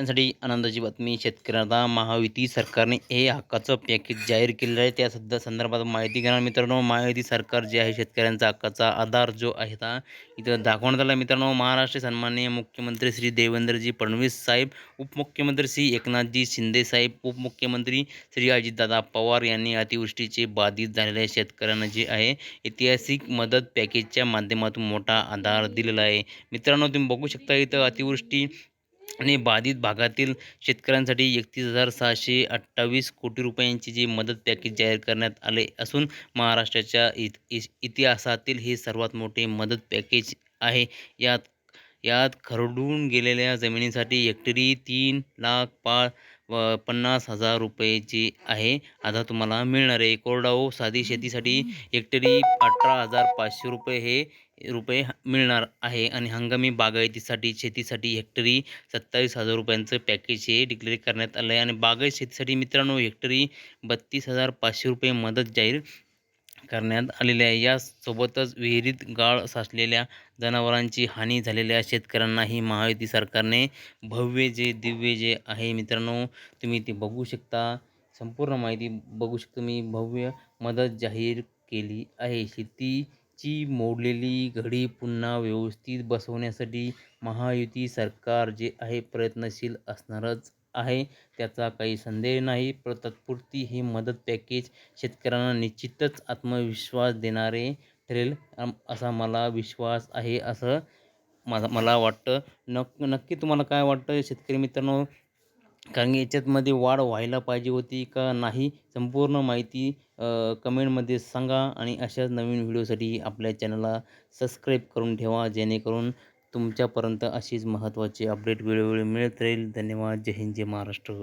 त्यांसाठी आनंदाची बातमी शेतकऱ्यांना महायुती सरकारने हे हक्काचं पॅकेज जाहीर केलेलं आहे. त्या सध्या संदर्भात माहिती घेणार मित्रांनो महायुती सरकार जे आहे शेतकऱ्यांचा हक्काचा आधार जो आहे हा इथं दाखवण्यात आला. मित्रांनो महाराष्ट्र सन्माननीय मुख्यमंत्री श्री देवेंद्रजी फडणवीस साहेब उपमुख्यमंत्री श्री एकनाथजी शिंदे साहेब उपमुख्यमंत्री श्री अजितदादा पवार यांनी अतिवृष्टीचे बाधित झालेल्या शेतकऱ्यांना जे आहे ऐतिहासिक मदत पॅकेजच्या माध्यमातून मोठा आधार दिलेला आहे. मित्रांनो तुम्ही बघू शकता इथं अतिवृष्टी आणि बाधित भागातील शेतकऱ्यांसाठी एकतीस हजार सहाशे अठ्ठावीस कोटी रुपयांची जी मदत पॅकेज जाहीर करण्यात आले असून महाराष्ट्राच्या इत इतिहासातील हे सर्वात मोठे मदत पॅकेज आहे. यात यात खरडून गेलेल्या जमिनीसाठी हेक्टरी तीन लाख पा व पन्नास हजार रुपयेची आहे. आता तुम्हाला मिळणार आहे. कोरडाऊ साधी शेतीसाठी हेक्टरी अठरा हजार पाचशे रुपये हे रुपये मिळणार आहे. आणि हंगामी बागायतीसाठी शेतीसाठी हेक्टरी सत्तावीस हजार रुपयांचं पॅकेज हे डिक्लेअर करण्यात आलं आहे आणि बागायत शेतीसाठी मित्रांनो हेक्टरी बत्तीस हजार पाचशे रुपये मदत जाहीर करण्यात आलेले आहे. यासोबतच विहिरीत गाळ साचलेल्या जनावरांची हानी झालेल्या शेतकऱ्यांनाही महायुती सरकारने भव्य जे दिव्य जे आहे मित्रांनो तुम्ही ते बघू शकता. संपूर्ण माहिती बघू शकता. मी भव्य मदत जाहीर केली आहे. शेतीची मोडलेली घडी पुन्हा व्यवस्थित बसवण्यासाठी महायुती सरकार जे आहे प्रयत्नशील असणारच आहे. त्याचा काही संदेह नाही. पण तत्पुरती ही मदत पॅकेज शेतकऱ्यांना निश्चितच आत्मविश्वास देणारे ठरेल असा मला विश्वास आहे असं माझा मला वाटतं. नक नक्की तुम्हाला काय वाटतं? शेतकरी मित्रांनो कारण की याच्यातमध्ये वाढ व्हायला पाहिजे होती का नाही संपूर्ण माहिती कमेंटमध्ये सांगा आणि अशाच नवीन व्हिडिओसाठी आपल्या चॅनलला सबस्क्राईब करून ठेवा जेणेकरून तुमच्यापर्यंत अशीच महत्त्वाची अपडेट वेळोवेळी मिळत राहील. धन्यवाद. जय हिंद जय महाराष्ट्र.